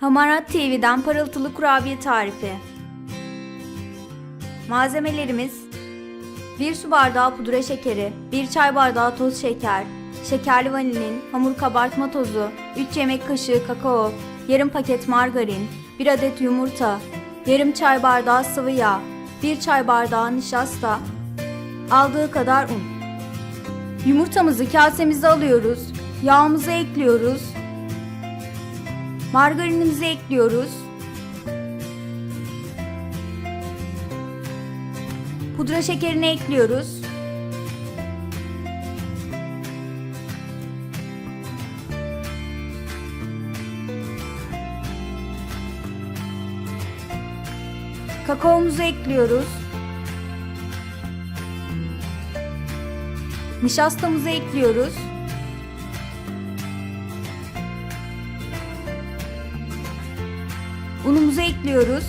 Hamarat TV'den parıltılı kurabiye tarifi. Malzemelerimiz 1 su bardağı pudra şekeri, 1 çay bardağı toz şeker, şekerli vanilin, hamur kabartma tozu, 3 yemek kaşığı kakao, yarım paket margarin, 1 adet yumurta, yarım çay bardağı sıvı yağ, 1 çay bardağı nişasta, aldığı kadar un. Yumurtamızı kasemize alıyoruz, yağımızı ekliyoruz, Margarinimizi ekliyoruz. Pudra şekerini ekliyoruz. Kakaomuzu ekliyoruz. Nişastamızı ekliyoruz. Unumuzu ekliyoruz.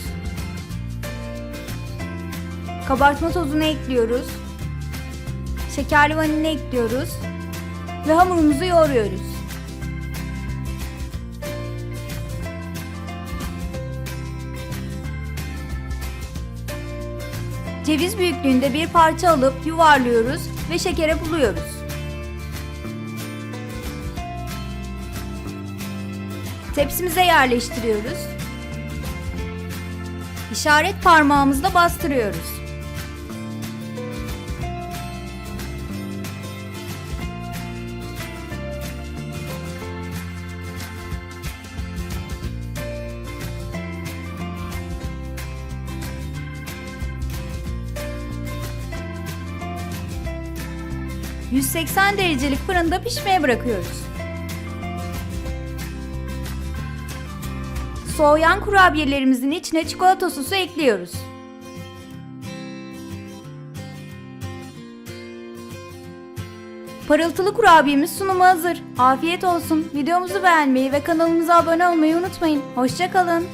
Kabartma tozunu ekliyoruz. Şekerli vanilini ekliyoruz. Ve hamurumuzu yoğuruyoruz. Ceviz büyüklüğünde bir parça alıp yuvarlıyoruz ve şekere buluyoruz. Tepsimize yerleştiriyoruz. İşaret parmağımızla bastırıyoruz. ...180 derecelik fırında pişmeye bırakıyoruz. Soğuyan kurabiyelerimizin içine çikolata sosu ekliyoruz. Parıltılı kurabiyemiz sunuma hazır. Afiyet olsun. Videomuzu beğenmeyi ve kanalımıza abone olmayı unutmayın. Hoşçakalın.